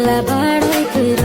নীলা বাড়াইতে